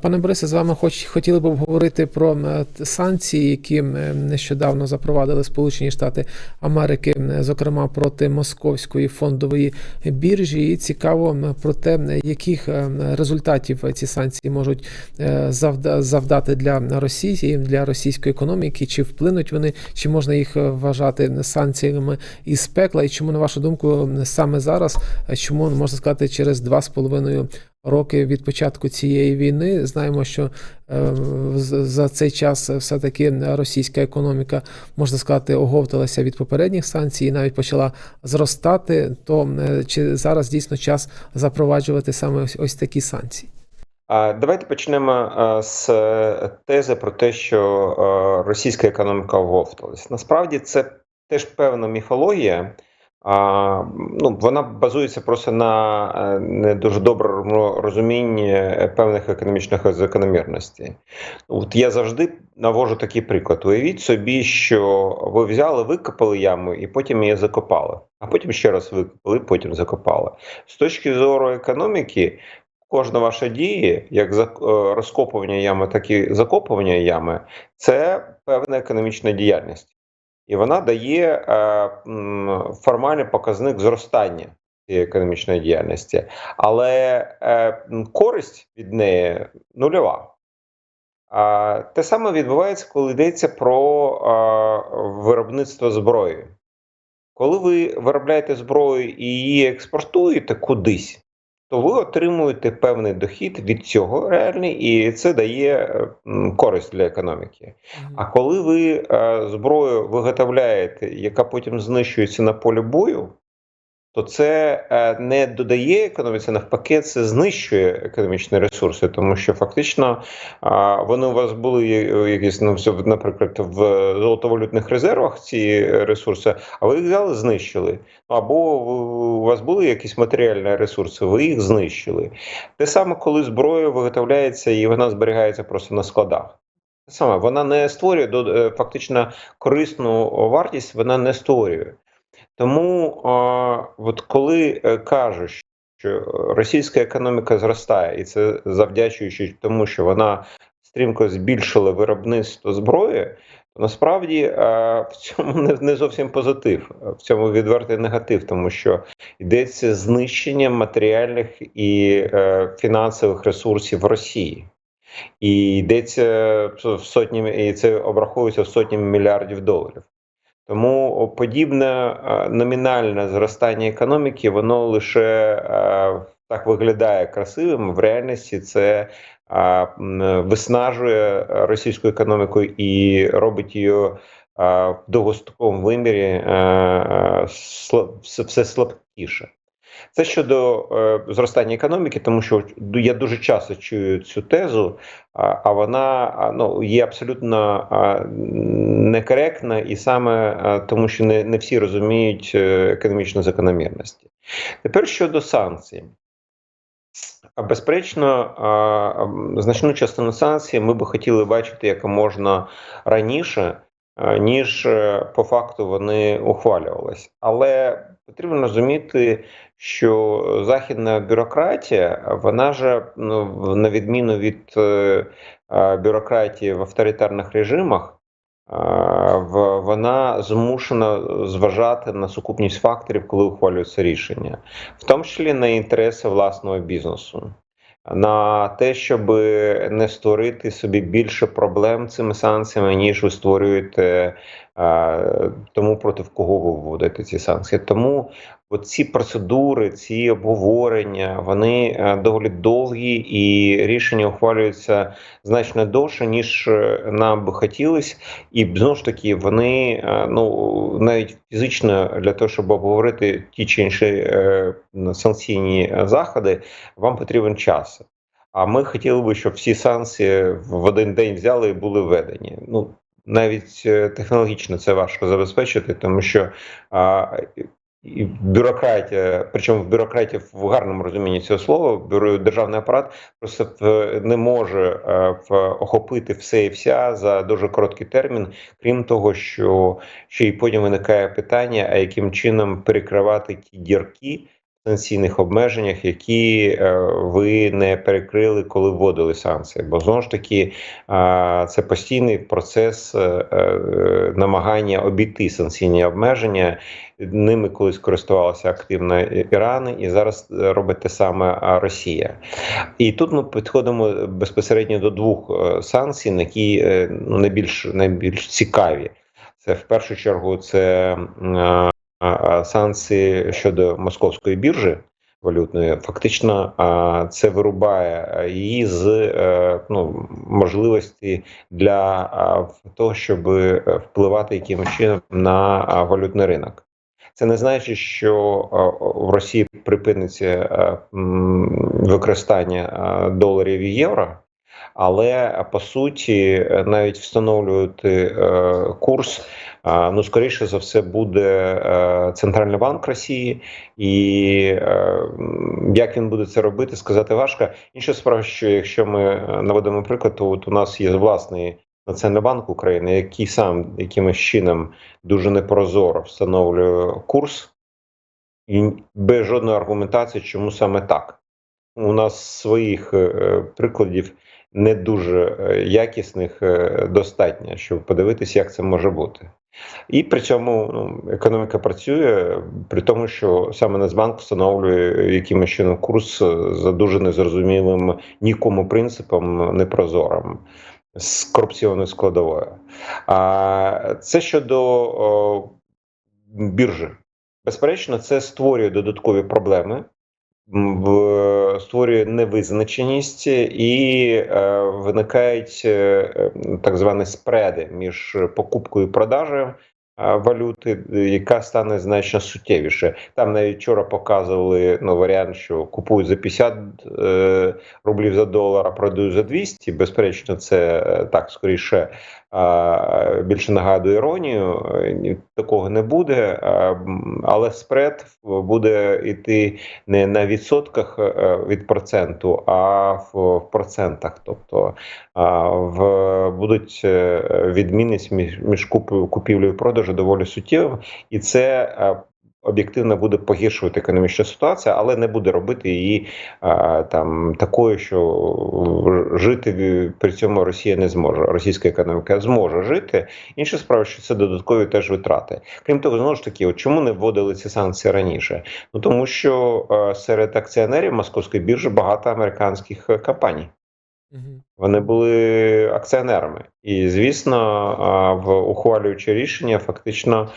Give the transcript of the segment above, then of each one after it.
Пане Борисе, з вами хоч хотіли б обговорити про санкції, які нещодавно запровадили Сполучені Штати Америки, зокрема проти московської фондової біржі. І цікаво про те, яких результатів ці санкції можуть е, завдати для Росії, для російської економіки, чи вплинуть вони, чи можна їх е, вважати санкціями із пекла, і чому на вашу думку саме зараз, е, чому можна сказати через два з половиною роки від початку цієї війни. Знаємо, що е, за цей час все-таки російська економіка, можна сказати, оговталася від попередніх санкцій і навіть почала зростати. То е, чи зараз дійсно час запроваджувати саме ось, такі санкції? Давайте почнемо з е, тези про те, що російська економіка оговталась. Насправді це теж певна міфологія. А, ну, вона базується просто на е, не дуже доброму розумінні е, певних економічних закономірностей. От я завжди навожу такий приклад. Уявіть собі, що ви взяли, викопали яму і потім її закопали, а потім ще раз викопали, потім закопали. З точки зору економіки, кожна ваша дія, як е, розкопування ями, так і закопування ями, це певна економічна діяльність. І вона дає е, формальний показник зростання цієї економічної діяльності, але е, користь від неї нульова. Те саме відбувається, коли йдеться про е, виробництво зброї. Коли ви виробляєте зброю і її експортуєте кудись, то ви отримуєте певний дохід від цього реальний, і це дає користь для економіки. А коли ви е, зброю виготовляєте, яка потім знищується на полі бою, то це е, не додає економіці, навпаки, це знищує економічні ресурси, тому що фактично вони у вас були е, якісь, ну, наприклад, в золотовалютних резервах ці ресурси, а ви їх взяли, знищили. Ну, Або у вас були якісь матеріальні ресурси, ви їх знищили. Те саме, коли зброя виготовляється і вона зберігається просто на складах. Саме, вона не створює до- е, фактично корисну вартість, вона не створює. Тому от коли е, кажуть, що російська економіка зростає, і це завдячуючи тому, що вона стрімко збільшила виробництво зброї, то насправді е, в цьому не, зовсім позитив, в цьому відвертий негатив, тому що йдеться знищення матеріальних і е, фінансових ресурсів Росії. І йдеться в сотні, і це обраховується в сотні мільярдів доларів. Тому подібне е, номінальне зростання економіки, воно лише е, так виглядає красивим. В реальності це е, виснажує російську економіку і робить її в довгостроковому вимірі все слабкіше. Це щодо е, зростання економіки, тому що я дуже часто чую цю тезу, а, а вона а, ну, є абсолютно а, некоректна, і саме а, тому, що не, не всі розуміють е, економічну закономірності. Тепер щодо санкцій. Безперечно, значну частину санкцій ми би хотіли бачити як можна раніше, ніж е, по факту вони ухвалювалися. Але потрібно розуміти, що західна бюрократія, вона ж ну, на відміну від е, е, бюрократії в авторитарних режимах, е, вона змушена зважати на сукупність факторів, коли ухвалюється рішення, в тому числі на інтереси власного бізнесу. На те, щоб не створити собі більше проблем цими санкціями, ніж ви створюєте е, тому, проти кого ви вводите ці санкції. Тому ці процедури, ці обговорення, вони е, доволі довгі, і рішення ухвалюються значно довше, ніж е, нам би хотілося. І знову ж таки, вони е, ну навіть фізично для того, щоб обговорити ті чи інші санкційні заходи, вам потрібен час. А ми хотіли би, щоб всі санкції в один день взяли і були введені. Ну навіть технологічно це важко забезпечити, тому що а, бюрократія, причому в бюрократії в гарному розумінні цього слова, бюро державний апарат просто в- не може е, в- охопити все і вся за дуже короткий термін. Крім того, що ще й потім виникає питання: а яким чином перекривати ті дірки санкційних обмеженнях, які е, ви не перекрили, коли вводили санкції. Бо знову ж таки, це постійний процес е, намагання обійти санкційні обмеження. Ними колись користувалася активно Іран, і зараз робить те саме Росія. І тут ми підходимо безпосередньо до двох е, санкцій, які е, ну, найбільш найбільш цікаві. Це в першу чергу це е, е, санкції щодо московської біржі валютної. Фактично, е, це вирубає е, її з е, ну, можливості для е, того, щоб впливати якимось чином на е, валютний ринок. Це не значить, що е, в Росії припиниться е, використання е, доларів і євро, але по суті навіть встановлювати е, курс. е, Ну, скоріше за все, буде е, Центральний банк Росії, і е, як він буде це робити, сказати важко. Інша справа, що якщо ми наведемо приклад, то от у нас є власний Національний банк України, який сам якимось чином дуже непрозоро встановлює курс і без жодної аргументації, чому саме так. У нас своїх е, прикладів не дуже е, якісних е, достатньо, щоб подивитися, як це може бути. І при цьому ну, економіка працює, при тому, що саме Нацбанк встановлює якимось чином курс за дуже незрозумілим нікому принципом, непрозорим з корупційною складовою. А це щодо о, біржі. Безперечно, це створює додаткові проблеми, створює невизначеність і е, виникають е, так звані спреди між покупкою і продажею е, валюти, е, яка стане значно суттєвіше. Там навіть вчора показували ну, варіант, що купують за 50 е, рублів за долар, а продають за 200. Безперечно, це е, так скоріше більше нагадує іронію. Е, Такого не буде, але спред буде йти не на відсотках е, від проценту, а в, процентах. Тобто в будуть е, відмінність між, між куп- купівлею і продажу доволі суттєвим, і це. Е, Об'єктивно буде погіршувати економічну ситуацію, але не буде робити її а, там такою, що жити при цьому Росія не зможе. Російська економіка зможе жити. Інша справа, що це додаткові теж витрати. Крім того, знову ж таки, от чому не вводили ці санкції раніше? Ну тому що е, серед акціонерів московської біржі багато американських е, компаній. Вони були акціонерами, і звісно, в ухвалюючи рішення, фактично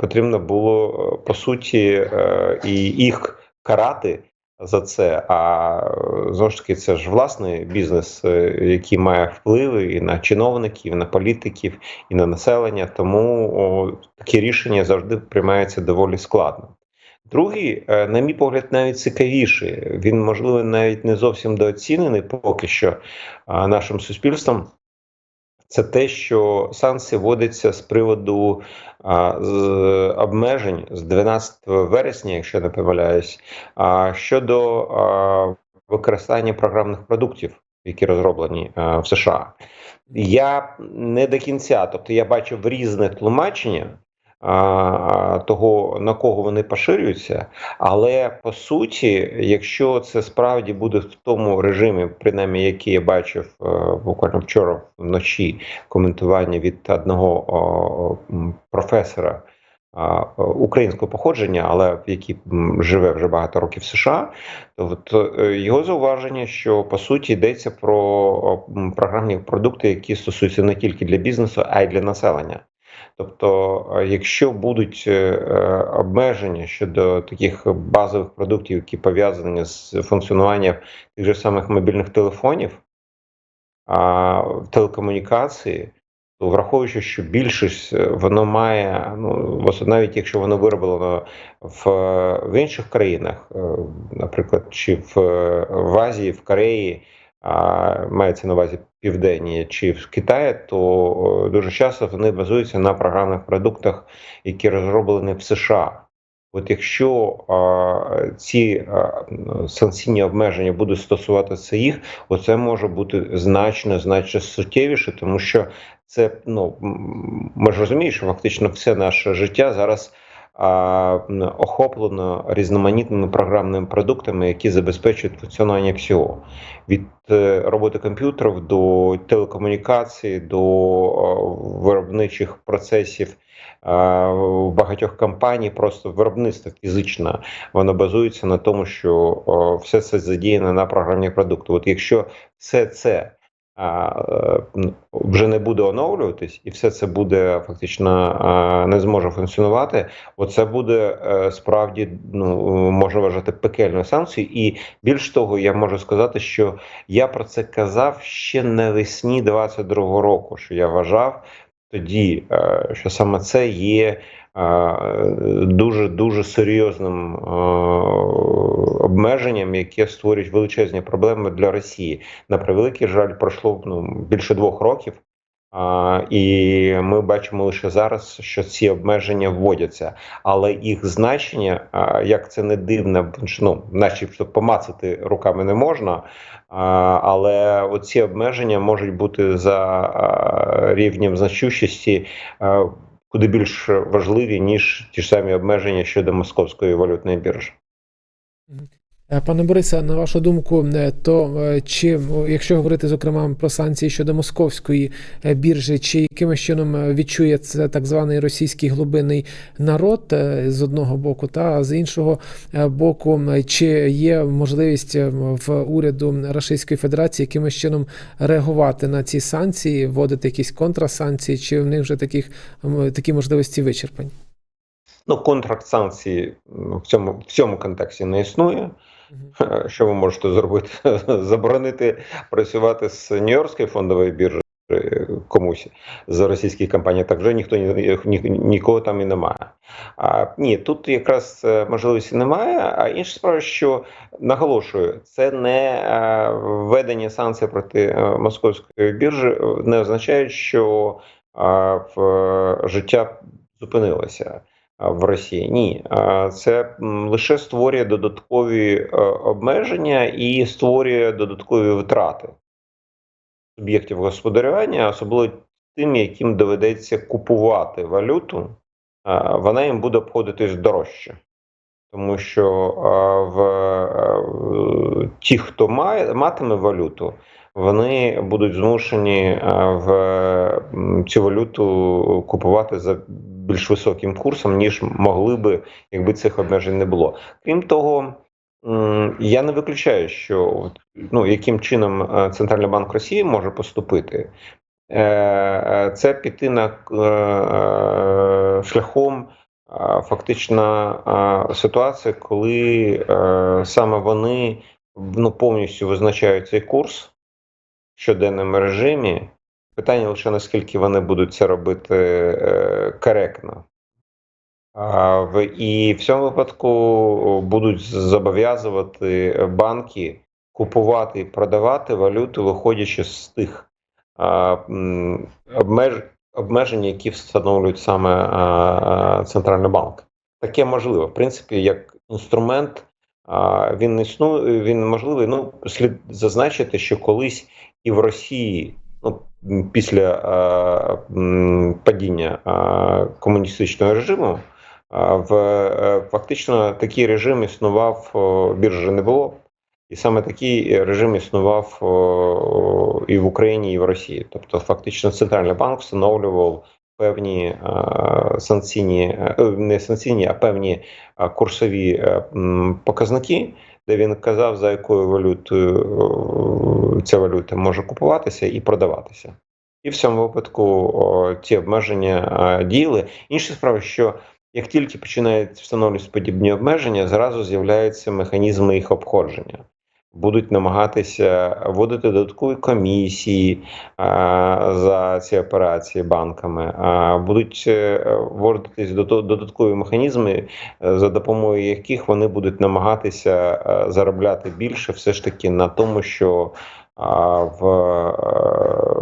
потрібно було е, по суті е, і їх карати за це. А е, знову ж таки, це ж власний бізнес, який має впливи і на чиновників, і на політиків, і на населення. Тому о, такі рішення завжди приймаються доволі складно. Другий, е, на мій погляд, навіть цікавіший. Він, можливо, навіть не зовсім недооцінений поки що нашим суспільством. Це те, що санкції вводяться з приводу а, з обмежень з 12 вересня, якщо не помиляюсь, а, щодо а, використання програмних продуктів, які розроблені а, в США. Я не до кінця, тобто я бачив різне тлумачення того, на кого вони поширюються, але по суті, якщо це справді буде в тому режимі, принаймні, який я бачив е, буквально вчора вночі коментування від одного професора. Українського походження, але який живе вже багато років в США, то е, його зауваження, що по суті йдеться про програмні продукти, які стосуються не тільки для бізнесу, а й для населення. Тобто, е, якщо будуть е, е, обмеження щодо таких базових продуктів, які пов'язані з функціонуванням тих же самих мобільних телефонів, телекомунікації, то враховуючи, що більшість воно має, ну навіть якщо воно вироблено в, в інших країнах, наприклад, чи в, в Азії, в Кореї, мається на увазі південні чи в Китаї, то е, дуже часто вони базуються на програмних продуктах, які розроблені в США. От якщо а, ці а, санкційні обмеження будуть стосуватися їх, оце може бути значно значно суттєвіше, тому що це ну ми ж розуміємо, що фактично все наше життя зараз охоплено різноманітними програмними продуктами, які забезпечують функціонування всього від е, роботи комп'ютерів до телекомунікації, до е, виробничих процесів в багатьох компаній. Просто виробництво фізичне воно базується на тому, що е, все це задіяно на програмні продукти. От якщо все це вже не буде оновлюватись, і все це буде фактично не зможе функціонувати. Оце буде е, справді ну можна вважати пекельною санкцією. І більш того, я можу сказати, що я про це казав ще навесні 22-го року. Що я вважав тоді, е, що саме це є дуже дуже серйозним е, обмеженням, яке створюють величезні проблеми для Росії. На превеликий жаль, пройшло ну, більше двох років. А, і ми бачимо лише зараз, що ці обмеження вводяться, але їх значення, а, як це не дивно, ну, начебто помацати руками не можна, а, але оці обмеження можуть бути за а, рівнем значущості а, куди більш важливі ніж ті ж самі обмеження щодо московської валютної біржі. Е, Пане Борисе, на вашу думку, е, то е, чи якщо говорити зокрема про санкції щодо московської біржі, чи якимось чином відчує це так званий російський глибинний народ з одного боку, та з іншого боку, чи є можливість в уряду Російської Федерації якимось чином реагувати на ці санкції, вводити якісь контрасанкції, чи в них вже таких такі можливості вичерпані? Ну, контракт санкцій м, в цьому в цьому контексті не існує. Е, Що ви можете зробити? Заборонити працювати з Нью-Йоркської фондової біржі е, комусь з російських компаній, так вже ніхто ні, ні, нікого там і немає. А ні, тут якраз е, можливості немає. А інша справа, що наголошую, це не е, введення санкцій проти е, московської біржі не означає, що е, в життя зупинилося а, в Росії. Ні, це лише створює додаткові е, обмеження і створює додаткові витрати суб'єктів господарювання, особливо тим, яким доведеться купувати валюту, вона їм буде обходитись дорожче. Тому що в, е, ті, хто має матиме валюту, вони будуть змушені в цю валюту купувати за більш високим курсом, ніж могли би, якби цих обмежень не було. Крім того, я не виключаю, що ну, яким чином е, Центральний банк Росії може поступити. Е, е, Це піти на шляхом фактично а, ситуація, коли саме вони ну, повністю визначають цей курс в щоденному режимі. Питання лише наскільки вони будуть це робити е, коректно. А, і в цьому випадку будуть зобов'язувати банки купувати і продавати валюту, виходячи з тих а, обмеж, обмежень, які встановлюють саме а, Центральний банк. Таке можливо. В принципі, як інструмент він існує, він можливий. Ну, слід зазначити, що колись і в Росії, після падіння комуністичного режиму, в е, фактично такий режим існував, біржі не було. І саме такий режим існував і в Україні, і в Росії. Тобто, фактично, центральний банк встановлював певні санкційні, е, не санкційні, а певні курсові е, показники, де він казав, за якою валютою е, ця валюта може купуватися і продаватися. І в цьому випадку о, ці обмеження е, діяли. Інша справа, що як тільки починають встановлюватися подібні обмеження, зразу з'являються механізми їх обходження. Будуть намагатися вводити додаткові комісії а, за ці операції банками, а будуть е, вводитись додаткові механізми, е, за допомогою яких вони будуть намагатися е, заробляти більше, все ж таки на тому, що а, в,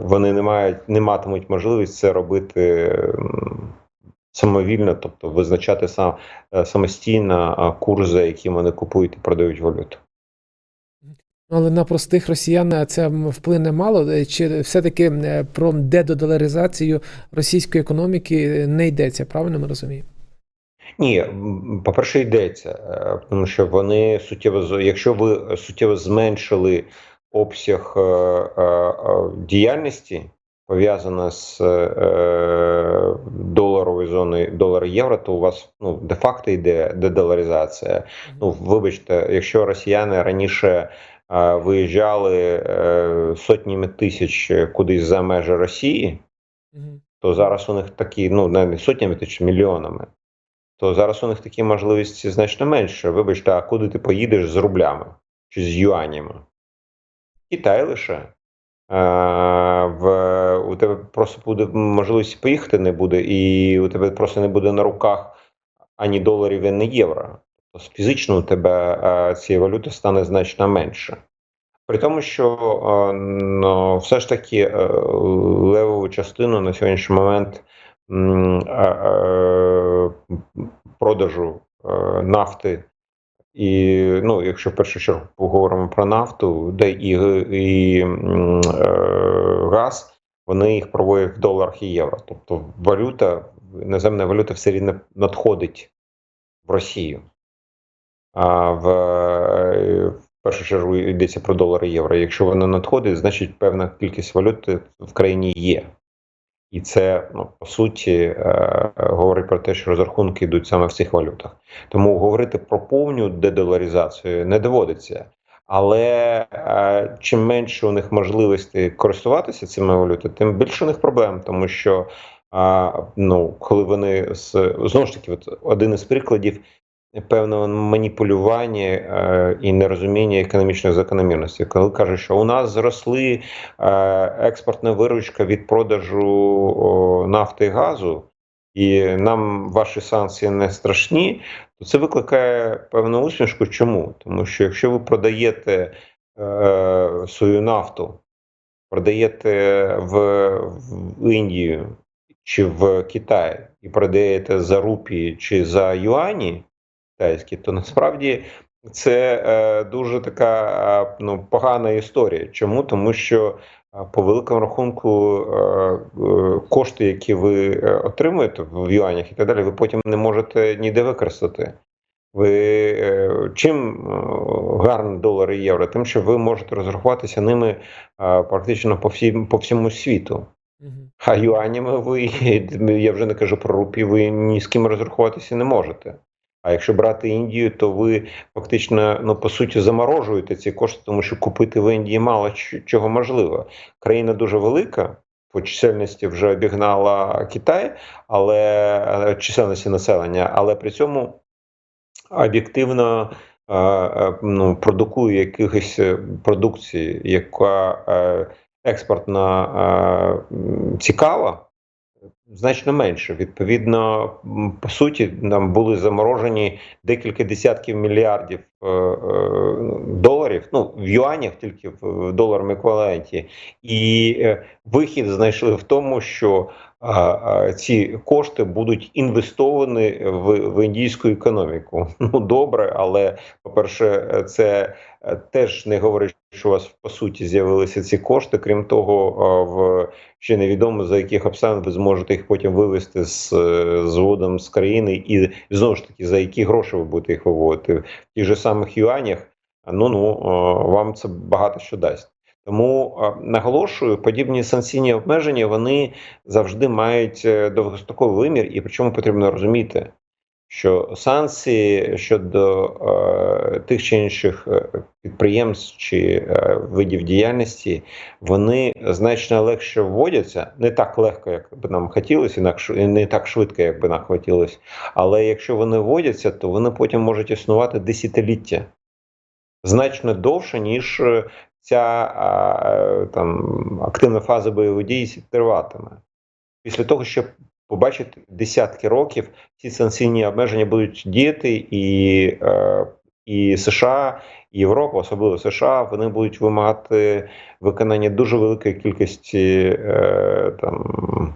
вони не мають не матимуть можливість це робити самовільно, тобто визначати сам самостійно курс, за яким вони купують і продають валюту. Але на простих росіян це вплине мало. Е, Чи все-таки е, про дедодоларизацію російської економіки не йдеться, правильно ми розуміємо? Ні, по-перше, йдеться, е, тому що вони суттєво якщо ви суттєво зменшили обсяг діяльності, пов'язана з е, доларовою зоною долар-євро, то у вас ну де-факто йде дедоларизація. Ну, вибачте, якщо росіяни раніше виїжджали е, сотнями тисяч кудись за межі Росії, то зараз у них такі, ну не сотнями тисяч, мільйонами. То зараз у них такі можливості значно менше. Вибачте, а куди ти поїдеш з рублями чи з юанями? Китай лише. В, у тебе просто буде можливість поїхати не буде, і у тебе просто не буде на руках ані доларів, ані євро. Фізично у тебе е, цієї валюти стане значно менше. При тому, що ну, все ж таки е, левову частину на сьогоднішній момент продажу нафти. І ну, якщо в першу чергу поговоримо про нафту, де і, і е, газ, вони їх проводять в доларах і євро. Тобто валюта, іноземна валюта все рівно надходить в Росію. Е, в першу чергу йдеться про долари євро. Якщо вона надходить, значить певна кількість валюти в країні є. І це ну, по суті е, говорить про те, що розрахунки йдуть саме в цих валютах. Тому говорити про повну дедоларизацію не доводиться. Але е, чим менше у них можливостей користуватися цими валютами, тим більше у них проблем, тому що ну, коли вони з знову ж таки, от один із прикладів певного маніпулювання е, і нерозуміння економічної закономірності, коли кажуть, що у нас зросли е, експортна виручка від продажу нафти і газу, і нам ваші санкції не страшні, то це викликає певну усмішку. Чому? Тому що якщо ви продаєте е, свою нафту, продаєте в, в Індію чи в Китай і продаєте за рупії чи за юані китайські, то насправді це е, дуже така е, ну, погана історія. Чому? Тому що е, по великому рахунку е, е, кошти, які ви отримуєте в юанях і так далі, ви потім не можете ніде використати. Ви чим гарні долари і євро? Тим, що ви можете розрахуватися ними практично по всім по всьому світу. Мгм. А юанями ви, я вже не кажу про рупі, ви ні з ким розрахуватися не можете. А якщо брати Індію, то ви фактично, ну по суті, заморожуєте ці кошти, тому що купити в Індії мало чого можливо. Країна дуже велика, по чисельності вже обігнала Китай, але чисельності населення, але при цьому об'єктивно е, е, ну, продукує якихось е, продукції, яка е, експортна е, цікава, значно менше. Відповідно, по суті, нам були заморожені декілька десятків мільярдів е, е, доларів, ну в юанях, тільки в доларному еквіваленті, і е, вихід знайшли в тому, що ці кошти будуть інвестовані в, в індійську економіку. Ну добре, але по-перше, це е, теж не говорить, що у вас по суті з'явилися ці кошти. Крім того, в ще невідомо за яких обставин ви зможете їх потім вивести з е, згодом з країни, і знову ж таки за які гроші ви будете їх виводити в тих же самих юанях. Ну ну вам це багато що дасть. Тому наголошую, подібні санкційні обмеження вони завжди мають е, довгостроковий вимір, і причому потрібно розуміти, що санкції щодо е, тих чи інших е, підприємств чи е, видів діяльності, вони значно легше вводяться, не так легко, як би нам хотілося, інакше не так швидко, як би нам хотілося. Але якщо вони вводяться, то вони потім можуть існувати десятиліття значно довше, ніж е, ця там активна фаза бойових дій триватиме. Після того, що побачити десятки років, ці санкційні обмеження будуть діяти, і, е, і США, і Європа, особливо США, вони будуть вимагати виконання дуже великої кількості е, там.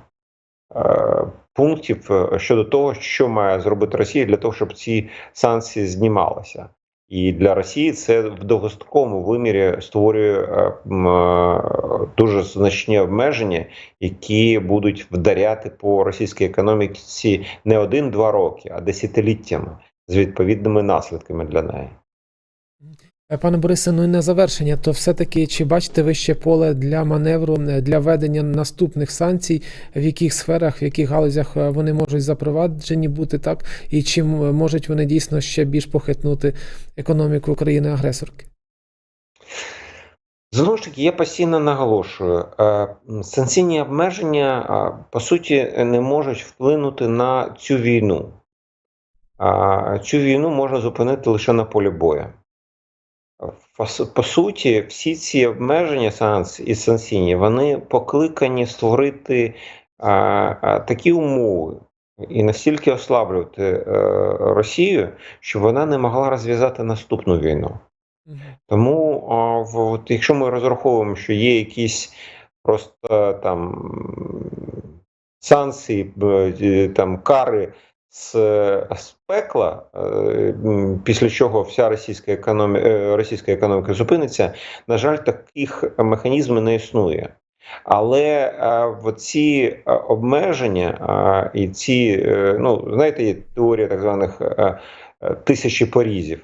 е, Пунктів е, щодо того, що має зробити Росія для того, щоб ці санкції знімалися. І для Росії це в довгостроковому вимірі створює е, е, дуже значні обмеження, які будуть вдаряти по російській економіці не один-два роки, а десятиліттями з відповідними наслідками для неї. Е, Пане Борисе, ну і на завершення, то все-таки чи бачите ви ще поле для маневру е, для введення наступних санкцій, в яких сферах, в яких галузях е, вони можуть запроваджені бути так, і чим е, можуть вони дійсно ще більш похитнути економіку країни-агресорки? Знову ж таки, я постійно наголошую, санкційні обмеження по суті не можуть вплинути на цю війну. Цю війну можна зупинити лише на полі бою. По, суті, всі ці обмеження санкцій і санкційні вони покликані створити а, а, такі умови і настільки ослаблювати е, Росію, щоб вона не могла розв'язати наступну війну. Тому, а, в- от, якщо ми розраховуємо, що є якісь просто там санкції, е, там кари з, з пекла, е, після чого вся російська економіка, російська економіка зупиниться, на жаль, таких механізмів не існує. Але е, в ці е, обмеження е, і ці, е, ну знаєте, є теорія так званих е, е, тисячі порізів.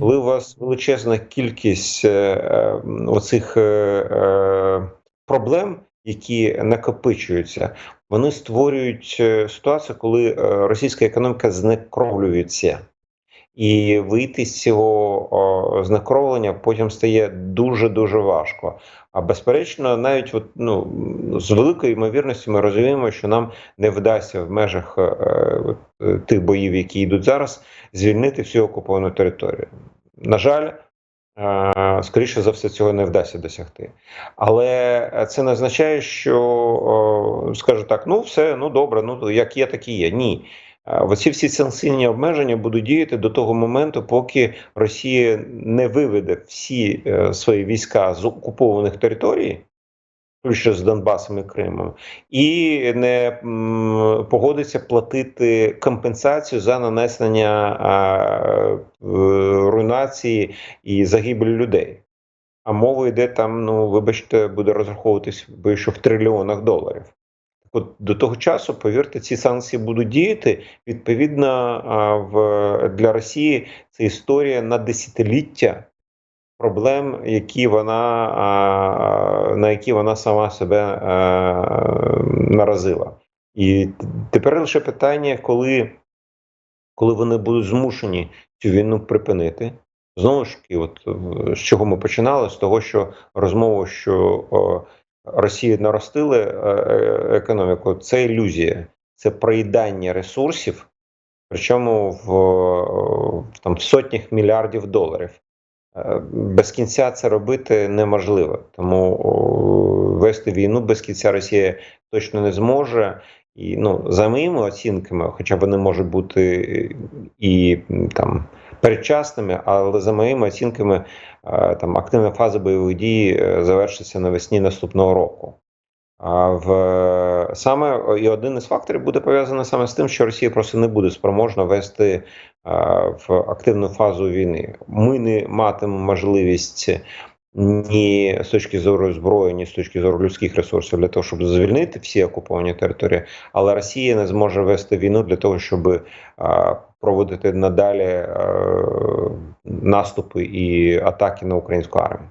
Коли у вас величезна кількість е, е, оцих е, е, проблем, які накопичуються, вони створюють е, ситуацію, коли е, російська економіка знекровлюється. І вийти з цього знекровлення потім стає дуже дуже важко. А безперечно, навіть от, ну, з великою ймовірністю ми розуміємо, що нам не вдасться в межах е, е, тих боїв, які йдуть зараз, звільнити всю окуповану територію. На жаль, скоріше за все, цього не вдасться досягти. Але це не означає, що скажу так: ну все, ну добре, ну як є, так і є. Ні. Е, Оці всі санкційні обмеження будуть діяти до того моменту, поки Росія не виведе всі е, свої війська з окупованих територій, включно з Донбасом і Кримом, і не погодиться платити компенсацію за нанесення руйнації і загибель людей. А мова йде там, ну вибачте, буде розраховуватись що в трильйонах доларів. От до того часу, повірте, ці санкції будуть діяти. Відповідно, в для Росії це історія на десятиліття проблем, які вона на які вона сама себе наразила. І тепер лише питання, коли, коли вони будуть змушені цю війну припинити. Знову ж таки, от з чого ми починали? З того, що розмова, що Росія наростили е, е, економіку, це ілюзія, це проїдання ресурсів, причому в, в там сотнях мільярдів доларів. Е, Без кінця це робити неможливо. Тому вести війну без кінця Росія точно не зможе. І ну, за моїми оцінками, хоча вони можуть бути і там передчасними, але за моїми оцінками, е, там активна фаза бойових дій е, завершиться навесні наступного року. В саме і один із факторів буде пов'язаний саме з тим, що Росія просто не буде спроможна вести е, в активну фазу війни. Ми не матимемо можливість ні з точки зору зброї, ні з точки зору людських ресурсів для того, щоб звільнити всі окуповані території, але Росія не зможе вести війну для того, щоб е, проводити надалі е, наступи і атаки на українську армію.